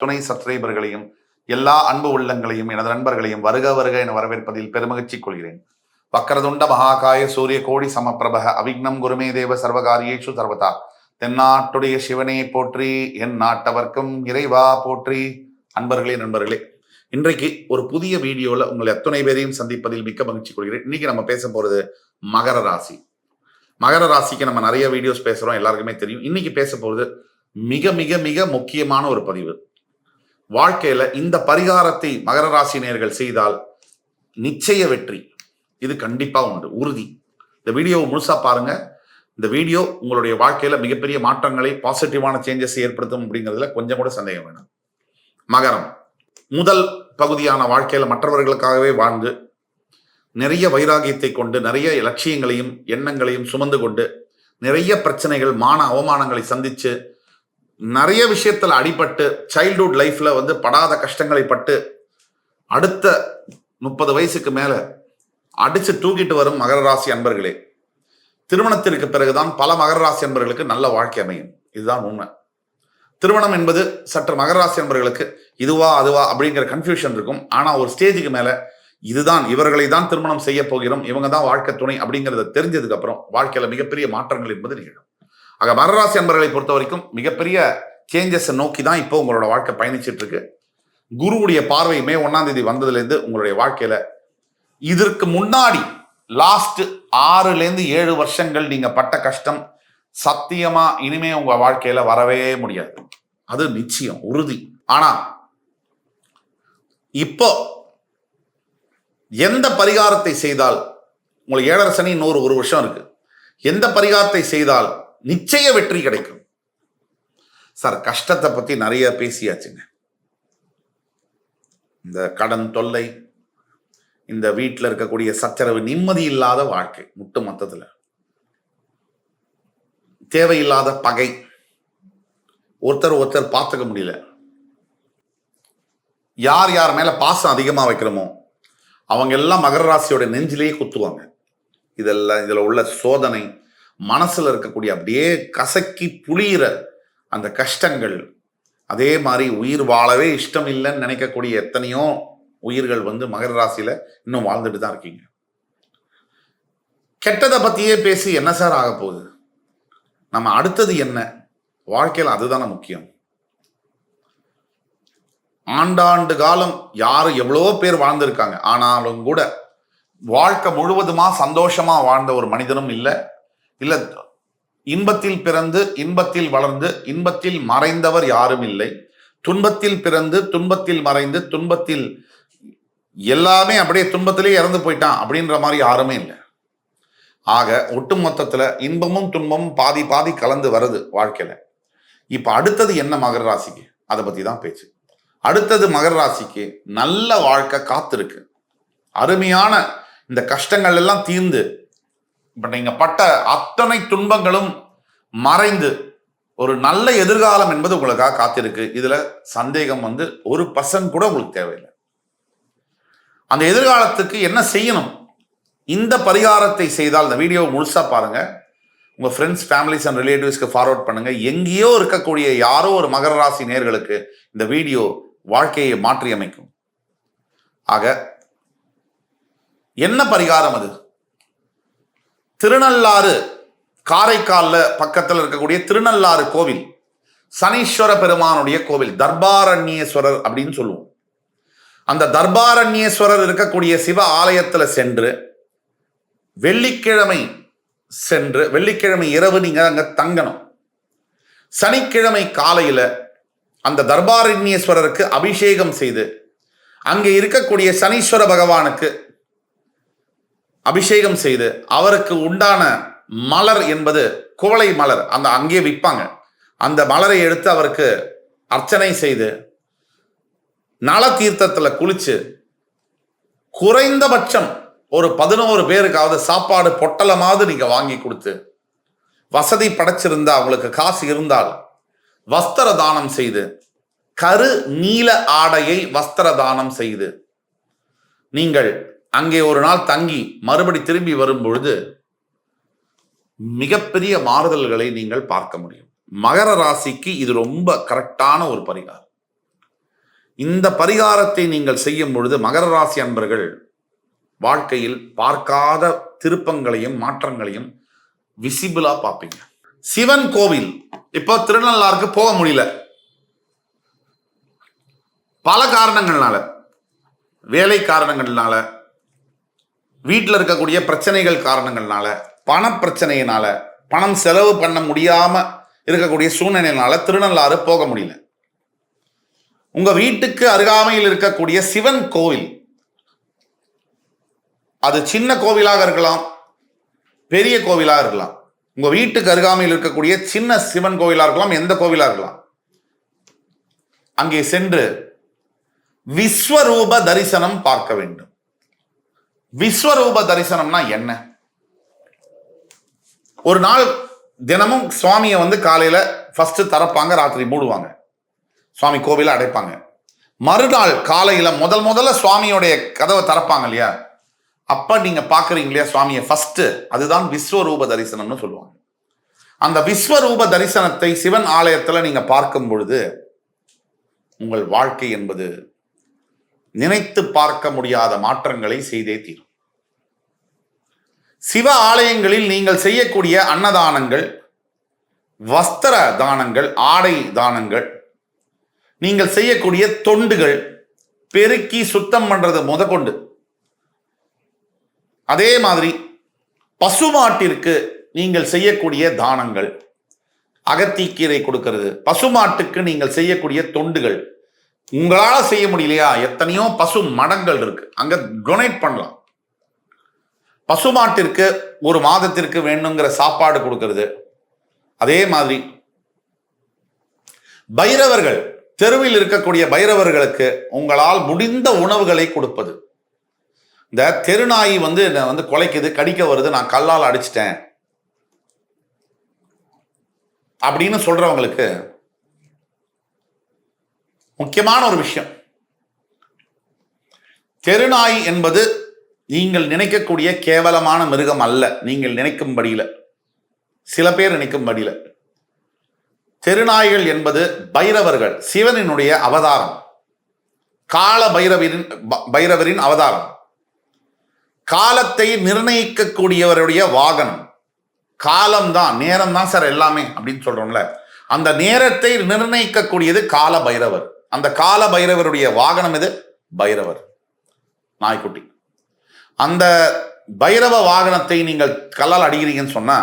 துணை சப்ஸ்கிரைபர்களையும் எல்லா அன்பு உள்ளங்களையும் எனது நண்பர்களையும் வருக வருக என வரவேற்பதில் பெருமகிழ்ச்சி கொள்கிறேன். வக்கரதுண்ட மகாகாய சூரிய கோடி சமப்பிரபக அவிக்னம் குருமே தேவ சர்வகாரியேஷு சர்வதா. தென்னாட்டுடைய சிவனே போற்றி என் நாட்டவர்க்கும் இறைவா போற்றி. அன்பர்களே நண்பர்களே இன்றைக்கு ஒரு புதிய வீடியோவில் உங்களை அத்துணை பேரையும் சந்திப்பதில் மிக்க மகிழ்ச்சி கொள்கிறேன். இன்னைக்கு நம்ம பேச போகிறது மகர ராசி. மகர ராசிக்கு நம்ம நிறைய வீடியோஸ் பேசுறோம் எல்லாருக்குமே தெரியும். இன்னைக்கு பேச போகிறது மிக மிக மிக முக்கியமான ஒரு பதிவு. வாழ்க்கையில இந்த பரிகாரத்தை மகர ராசினியர்கள் செய்தால் நிச்சய வெற்றி. இது கண்டிப்பா உண்டு உறுதி. இந்த வீடியோவை முழுசா பாருங்க. இந்த வீடியோ உங்களுடைய வாழ்க்கையில மிகப்பெரிய மாற்றங்களை பாசிட்டிவான சேஞ்சஸ் ஏற்படுத்தும் அப்படிங்கிறதுல கொஞ்சம் கூட சந்தேகம் வேணும். மகரம். முதல் பகுதியான வாழ்க்கையில மற்றவர்களுக்காகவே வாழ்ந்து நிறைய வைராகியத்தை கொண்டு நிறைய லட்சியங்களையும் எண்ணங்களையும் சுமந்து கொண்டு நிறைய பிரச்சனைகள் மான அவமானங்களை சந்திச்சு நிறைய விஷயத்துல அடிபட்டு சைல்ட்ஹுட் லைஃப்ல வந்து படாத கஷ்டங்களை பட்டு அடுத்த முப்பது வயசுக்கு மேல அடிச்சு தூக்கிட்டு வரும் மகர ராசி அன்பர்களே. திருமணத்திற்கு பிறகுதான் பல மகர ராசி அன்பர்களுக்கு நல்ல வாழ்க்கை அமையும். இதுதான் உண்மை. திருமணம் என்பது சற்று மகர ராசி அன்பர்களுக்கு இதுவா அதுவா அப்படிங்கிற கன்ஃபியூஷன் இருக்கும். ஆனா ஒரு ஸ்டேஜுக்கு மேல இதுதான் இவர்களை தான் திருமணம் செய்ய போகிறோம் இவங்க தான் வாழ்க்கை துணை அப்படிங்கிறத தெரிஞ்சதுக்கு அப்புறம் வாழ்க்கையில மிகப்பெரிய மாற்றங்கள் என்பது நிகழும். ஆக மகராசி அன்பர்களை பொறுத்த வரைக்கும் மிகப்பெரிய சேஞ்சஸை நோக்கி தான் இப்போ உங்களோட வாழ்க்கை பயணிச்சுட்டு இருக்கு குருவுடைய பார்வை மே ஒன்னாம் தேதி வந்ததுலேருந்து உங்களுடைய வாழ்க்கையில இதற்கு முன்னாடி லாஸ்ட் ஆறுல இருந்து ஏழு வருஷங்கள் நீங்க பட்ட கஷ்டம் சத்தியமா இனிமே உங்க வாழ்க்கையில வரவே முடியாது. அது நிச்சயம் உறுதி. ஆனா இப்போ எந்த பரிகாரத்தை செய்தால் உங்களுக்கு ஏழரை சனி இன்னொரு ஒரு வருஷம் இருக்கு. எந்த பரிகாரத்தை செய்தால் நிச்சய வெற்றி கிடைக்கும். சார் கஷ்டத்தை பத்தி நிறைய பேசியாச்சுங்க. இந்த கடன் தொல்லை இந்த வீட்டில் இருக்கக்கூடிய சச்சரவு நிம்மதி இல்லாத வாழ்க்கை முட்டு மொத்தத்தில். தேவையில்லாத பகை. ஒருத்தர் ஒருத்தர் பார்த்துக்க முடியல. யார் யார் மேல பாசம் அதிகமா வைக்கிறோமோ அவங்க எல்லாம் மகர ராசியோட நெஞ்சிலேயே குத்துவாங்க. இதெல்லாம் இதில் உள்ள சோதனை மனசில் இருக்கக்கூடிய அப்படியே கசக்கி புளியிற அந்த கஷ்டங்கள் அதே மாதிரி உயிர் வாழவே இஷ்டம் இல்லைன்னு நினைக்கக்கூடிய எத்தனையோ உயிர்கள் வந்து மகர ராசியில் இன்னும் வாழ்ந்துட்டு தான் இருக்கீங்க. கெட்டதை பற்றியே பேசி என்ன சார் ஆக போகுது? நம்ம அடுத்தது என்ன? வாழ்க்கையில் அதுதானே முக்கியம். ஆண்டாண்டு காலம் யார் எவ்வளோ பேர் வாழ்ந்திருக்காங்க ஆனாலும் கூட வாழ்க்கை முழுவதுமா சந்தோஷமா வாழ்ந்த ஒரு மனிதனும் இல்லை இல்ல இன்பத்தில் பிறந்து இன்பத்தில் வளர்ந்து இன்பத்தில் மறைந்தவர் யாரும் இல்லை. துன்பத்தில் பிறந்து துன்பத்தில் மறைந்து துன்பத்தில் எல்லாமே அப்படியே துன்பத்திலே இறந்து போயிட்டான் அப்படின்ற மாதிரி யாருமே இல்லை. ஆக ஒட்டு மொத்தத்தில் இன்பமும் துன்பமும் பாதி பாதி கலந்து வருது வாழ்க்கையில. இப்ப அடுத்தது என்ன மகர ராசிக்கு? அதை பத்தி தான் பேச்சு. அடுத்தது மகர ராசிக்கு நல்ல வாழ்க்கை காத்திருக்கு. அருமையான இந்த கஷ்டங்கள் எல்லாம் தீர்ந்து இப்போ நீங்கள் பட்ட அத்தனை துன்பங்களும் மறைந்து ஒரு நல்ல எதிர்காலம் என்பது உங்களுக்காக காத்திருக்கு. இதில் சந்தேகம் வந்து ஒரு பர்சன்ட் கூட உங்களுக்கு தேவையில்லை. அந்த எதிர்காலத்துக்கு என்ன செய்யணும்? இந்த பரிகாரத்தை செய்தால் இந்த வீடியோவை முழுசாக பாருங்க. உங்கள் ஃப்ரெண்ட்ஸ் ஃபேமிலிஸ் அண்ட் ரிலேட்டிவ்ஸ்க்கு ஃபார்வர்ட் பண்ணுங்க. எங்கேயோ இருக்கக்கூடிய யாரோ ஒரு மகர ராசி நேர்களுக்கு இந்த வீடியோ வாழ்க்கையை மாற்றி அமைக்கும் ஆக என்ன பரிகாரம் அது? திருநள்ளாறு காரைக்கால்ல பக்கத்தில் இருக்கக்கூடிய திருநள்ளாறு கோவில் சனீஸ்வர பெருமானுடைய கோவில் தர்பாரண்யேஸ்வரர் அப்படின்னு சொல்லுவோம். அந்த தர்பாரண்யேஸ்வரர் இருக்கக்கூடிய சிவ ஆலயத்துல சென்று வெள்ளிக்கிழமை சென்று வெள்ளிக்கிழமை இரவு நீங்க அங்க தங்கணும். சனிக்கிழமை காலையில அந்த தர்பாரண்யேஸ்வரருக்கு அபிஷேகம் செய்து அங்கே இருக்கக்கூடிய சனீஸ்வர பகவானுக்கு அபிஷேகம் செய்து அவருக்கு உண்டான மலர் என்பது குவளை மலர். அந்த அங்கே விற்பாங்க. அந்த மலரை எடுத்து அவருக்கு அர்ச்சனை செய்து நல தீர்த்தத்தில் குளிச்சு குறைந்தபட்சம் ஒரு பதினோரு பேருக்காவது சாப்பாடு பொட்டலமாவது நீங்க வாங்கி கொடுத்து வசதி படைச்சிருந்தா அவங்களுக்கு காசு இருந்தால் வஸ்திர தானம் செய்து கரு நீல ஆடையை வஸ்திர தானம் செய்து நீங்கள் அங்கே ஒரு நாள் தங்கி மறுபடி திரும்பி வரும் பொழுது மிகப்பெரிய மாறுதல்களை நீங்கள் பார்க்க முடியும். மகர ராசிக்கு இது ரொம்ப கரெக்டான ஒரு பரிகாரம். இந்த பரிகாரத்தை நீங்கள் செய்யும் பொழுது மகர ராசி அன்பர்கள் வாழ்க்கையில் பார்க்காத திருப்பங்களையும் மாற்றங்களையும் விசிபிளா பார்ப்பீங்க. சிவன் கோவில் இப்போ திருநள்ளாருக்கு போக முடியல. பல காரணங்கள்னால வேலை காரணங்கள்னால வீட்டில் இருக்கக்கூடிய பிரச்சனைகள் காரணங்கள்னால பண பிரச்சனையினால பணம் செலவு பண்ண முடியாம இருக்கக்கூடிய சூழ்நிலையினால திருநள்ளாறு போக முடியல. உங்க வீட்டுக்கு அருகாமையில் இருக்கக்கூடிய சிவன் கோவில் அது சின்ன கோவிலாக இருக்கலாம் பெரிய கோவிலாக இருக்கலாம். உங்க வீட்டுக்கு அருகாமையில் இருக்கக்கூடிய சின்ன சிவன் கோவிலாக இருக்கலாம் எந்த கோவிலாக இருக்கலாம். அங்கே சென்று விஸ்வரூப தரிசனம் பார்க்க வேண்டும். விஸ்வரூப தரிசனம்னா என்ன? ஒரு நாள் தினமும் சுவாமியை வந்து காலையில ஃபர்ஸ்ட் திறப்பாங்க ராத்திரி மூடுவாங்க. சுவாமி கோவிலை அடைப்பாங்க. மறுநாள் காலையில முதல் முதல்ல சுவாமியோடைய கதவை திறப்பாங்க இல்லையா? அப்ப நீங்க பாக்குறீங்க இல்லையா சுவாமியை? ஃபர்ஸ்ட் அதுதான் விஸ்வரூப தரிசனம்னு சொல்லுவாங்க. அந்த விஸ்வரூப தரிசனத்தை சிவன் ஆலயத்துல நீங்க பார்க்கும் பொழுது உங்கள் வாழ்க்கை என்பது நினைத்து பார்க்க முடியாத மாற்றங்களை செய்தே தீரும். சிவ ஆலயங்களில் நீங்கள் செய்யக்கூடிய அன்னதானங்கள் வஸ்திர தானங்கள் ஆடை தானங்கள் நீங்கள் செய்யக்கூடிய தொண்டுகள் பெருக்கி சுத்தம் பண்றது முதற்கொண்டு அதே மாதிரி பசுமாட்டிற்கு நீங்கள் செய்யக்கூடிய தானங்கள் அகத்திக்கீரை கொடுக்கிறது. பசுமாட்டுக்கு நீங்கள் செய்யக்கூடிய தொண்டுகள் உங்களால செய்ய முடியலையா? எத்தனையோ பசு மடங்கள் இருக்கு. அங்க டொனேட் பண்ணலாம். பசுமாட்டிற்கு ஒரு மாதத்திற்கு வேணுங்கிற சாப்பாடு கொடுக்கறது. அதே மாதிரி பைரவர்கள் தெருவில் இருக்கக்கூடிய பைரவர்களுக்கு உங்களால் முடிந்த உணவுகளை கொடுப்பது. இந்த தெருநாய் வந்து என்னை வந்து கொலைக்குது கடிக்க வருது நான் கல்லால் அடிச்சிட்டேன். அப்படின்னு சொல்றவங்களுக்கு முக்கியமான ஒரு விஷயம். தெருநாய் என்பது நீங்கள் நினைக்கக்கூடிய கேவலமான மிருகம் அல்ல. நீங்கள் நினைக்கும்படியில். சில பேர் நினைக்கும்படியில். தெருநாய்கள் என்பது பைரவர்கள் சிவனினுடைய அவதாரம். கால பைரவரின் ப- பைரவரின் அவதாரம். காலத்தை நிர்ணயிக்கக்கூடியவருடைய வாகனம். காலம்தான் நேரம் தான் சார் எல்லாமே அப்படின்னு சொல்றோம்ல. அந்த நேரத்தை நிர்ணயிக்கக்கூடியது கால பைரவர். அந்த கால பைரவருடைய வாகனம் எது? பைரவர். நாய்க்குட்டி. அந்த பைரவ வாகனத்தை நீங்கள் கல்லால் அடிக்கிறீங்கன்னு சொன்னா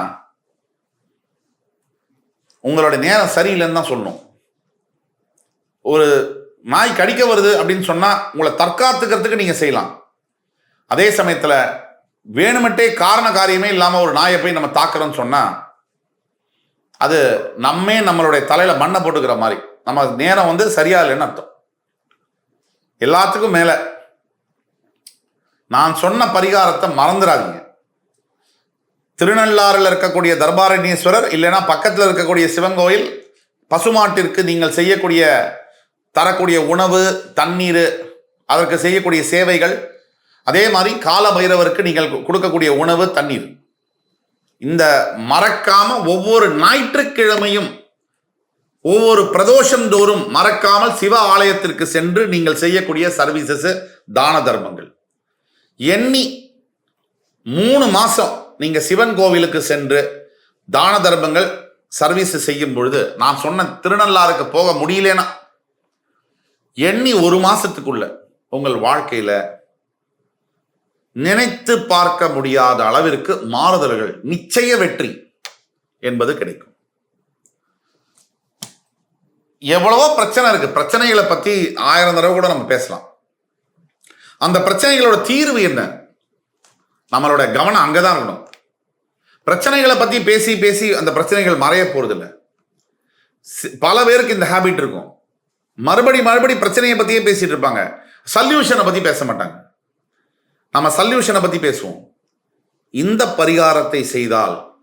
உங்களோட நேரம் சரியில்லைன்னு தான் சொல்லணும். ஒரு நாய் கடிக்க வருது அப்படின்னு சொன்னா உங்களை தற்காத்துக்கிறதுக்கு நீங்க செய்யலாம். அதே சமயத்துல வேணுமெட்டே காரண காரியமே இல்லாம ஒரு நாயை போய் நம்ம தாக்குறோம்னு சொன்னா அது நம்மே நம்மளுடைய தலையில மண்ணை போட்டுக்கிற மாதிரி. நம்ம நேரம் வந்து சரியா இல்லைன்னு அர்த்தம். எல்லாத்துக்கும் மேல. நான் சொன்ன பரிகாரத்தை மறந்துடாதீங்க. திருநள்ளாறில் இருக்கக்கூடிய தர்பாரண்யேஸ்வரர் இல்லைன்னா பக்கத்தில் இருக்கக்கூடிய சிவன் கோயில் பசுமாட்டிற்கு நீங்கள் செய்யக்கூடிய தரக்கூடிய உணவு தண்ணீர் அதற்கு செய்யக்கூடிய சேவைகள் அதே மாதிரி கால பைரவருக்கு நீங்கள் கு- கொடுக்கக்கூடிய உணவு தண்ணீர். இந்த மறக்காம ஒவ்வொரு ஞாயிற்றுக்கிழமையும் ஒவ்வொரு பிரதோஷம் தோறும் மறக்காமல் சிவ ஆலயத்திற்கு சென்று நீங்கள் செய்யக்கூடிய சர்வீசஸ் தான தர்மங்கள். எண்ணி மூணு மாசம் நீங்க சிவன் கோவிலுக்கு சென்று தான தர்மங்கள் சர்வீஸ் செய்யும் பொழுது நான் சொன்ன திருநள்ளாருக்கு போக முடியலனா? எண்ணி ஒரு மாசத்துக்குள்ள உங்கள் வாழ்க்கையில நினைத்து பார்க்க முடியாத அளவிற்கு மாறுதல்கள் நிச்சய வெற்றி என்பது கிடைக்கும். எவ்வளவோ பிரச்சனை இருக்கு. பிரச்சனைகளை பத்தி ஆயிரம் தடவை கூட நம்ம பேசலாம். அந்த பிரச்சனைகளோட தீர்வு என்ன? நம்மளோட கவனம் அங்கதான் இருக்கணும். பிரச்சனைகளை பத்தி பேசி பேசி அந்த பிரச்சனைகள் மறைய போகிறதில்ல பல பேருக்கு இந்த ஹேபிட் இருக்கும். மறுபடி மறுபடி பிரச்சனையை பத்தியே பேசிட்டு இருப்பாங்க. சல்யூஷனை பத்தி பேச மாட்டாங்க. நம்ம சல்யூஷனை பத்தி பேசுவோம். இந்த பரிகாரத்தை செய்தால்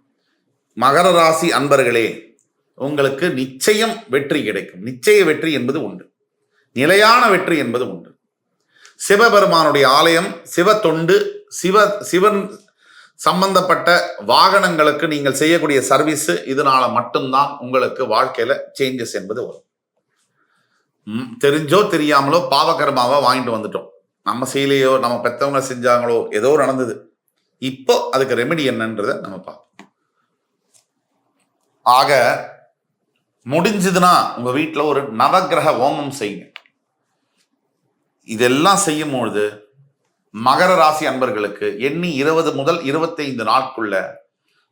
மகர ராசி அன்பர்களே உங்களுக்கு நிச்சயம் வெற்றி கிடைக்கும். நிச்சய வெற்றி என்பது உண்டு. நிலையான வெற்றி என்பது உண்டு. சிவபெருமானுடைய ஆலயம் சிவ தொண்டு சிவ சிவன் சம்பந்தப்பட்ட வாகனங்களுக்கு நீங்கள் செய்யக்கூடிய சர்வீஸ் இதனால மட்டும்தான் உங்களுக்கு வாழ்க்கையில சேஞ்சஸ் என்பது வரும். ம், தெரிஞ்சோ தெரியாமலோ பாவகர்மாவை வாங்கிட்டு வந்துட்டோம். நம்ம செய்யலையோ நம்ம பெத்தவங்க செஞ்சாங்களோ ஏதோ நடந்தது. இப்போ அதுக்கு ரெமெடி என்னன்றதை நம்ம பார்ப்போம். ஆக முடிஞ்சதுன்னா உங்க வீட்டில் ஒரு நவக்கிரக ஹோமம் செய்யுங்க. இதெல்லாம் செய்யும் பொழுது மகர ராசி அன்பர்களுக்கு எண்ணி இருபது முதல் இருபத்தைந்து நாட்குள்ள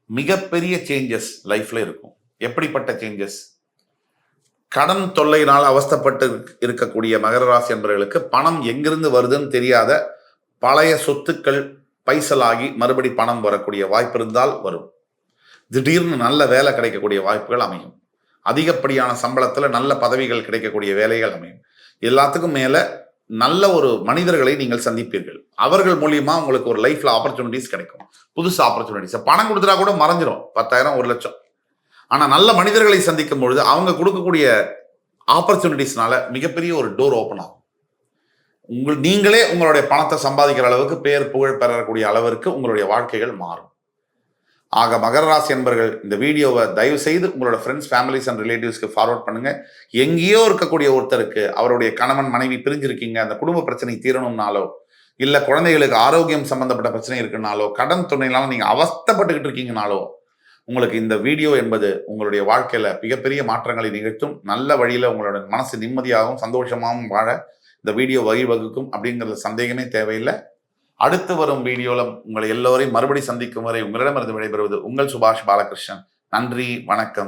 மிகப்பெரிய சேஞ்சஸ் லைஃப்ல இருக்கும். எப்படிப்பட்ட சேஞ்சஸ் கடன் தொல்லையினால் அவஸ்தப்பட்டு இருக்கக்கூடிய மகர ராசி அன்பர்களுக்கு பணம் எங்கிருந்து வருதுன்னு தெரியாத பழைய சொத்துக்கள் பைசலாகி மறுபடி பணம் வரக்கூடிய வாய்ப்பு இருந்தால் வரும். திடீர்னு நல்ல வேலை கிடைக்கக்கூடிய வாய்ப்புகள் அமையும். அதிகப்படியான சம்பளத்தில் நல்ல பதவிகள் கிடைக்கக்கூடிய வேலைகள் அமையும். எல்லாத்துக்கும் மேலே நல்ல ஒரு மனிதர்களை நீங்கள் சந்திப்பீர்கள். அவர்கள் மூலியமா உங்களுக்கு ஒரு லைஃப்ல ஆப்பர்ச்சுனிட்டிஸ் கிடைக்கும். புதுசு ஆப்பர்ச்சுனிட்டிஸ் பணம் கொடுத்துட்டா கூட மறைஞ்சிரும். பத்தாயிரம் ஒரு லட்சம். ஆனா நல்ல மனிதர்களை சந்திக்கும் பொழுது அவங்க கொடுக்கக்கூடிய ஆப்பர்ச்சுனிட்டிஸ்னால மிகப்பெரிய ஒரு டோர் ஓப்பன் ஆகும். உங்கள் நீங்களே உங்களுடைய பணத்தை சம்பாதிக்கிற அளவுக்கு பேர் புகழ் பெறக்கூடிய அளவிற்கு உங்களுடைய வாழ்க்கைகள் மாறும். ஆக மகர ராசி என்பர்கள் இந்த வீடியோவை தயவு செய்து உங்களோட ஃப்ரெண்ட்ஸ் ஃபேமிலிஸ் அண்ட் ரிலேட்டிவ்ஸ்க்கு ஃபார்வர்ட் பண்ணுங்க. எங்கேயோ இருக்கக்கூடிய ஒருத்தருக்கு அவருடைய கணவன் மனைவி பிரிஞ்சிருக்கீங்க அந்த குடும்ப பிரச்சனை தீரணும்னாலோ இல்லை குழந்தைகளுக்கு ஆரோக்கியம் சம்பந்தப்பட்ட பிரச்சனை இருக்குனாலோ கடன் துணையினாலும் நீங்கள் அவஸ்தைப்பட்டுக்கிட்டு இருக்கீங்கனாலோ உங்களுக்கு இந்த வீடியோ என்பது உங்களுடைய வாழ்க்கையில் மிகப்பெரிய மாற்றங்களை நிகழ்த்தும். நல்ல வழியில் உங்களோட மனசு நிம்மதியாகவும் சந்தோஷமாகவும் வாழ இந்த வீடியோ வழிவகுக்கும் அப்படிங்கிறது சந்தேகமே தேவையில்லை. அடுத்து வரும் வீடியோவில் உங்களை எல்லோரையும் மறுபடி சந்திக்கும் வரை உங்களிடமிருந்து விடைபெறுவது உங்கள் சுபாஷ் பாலகிருஷ்ணன். நன்றி வணக்கம்.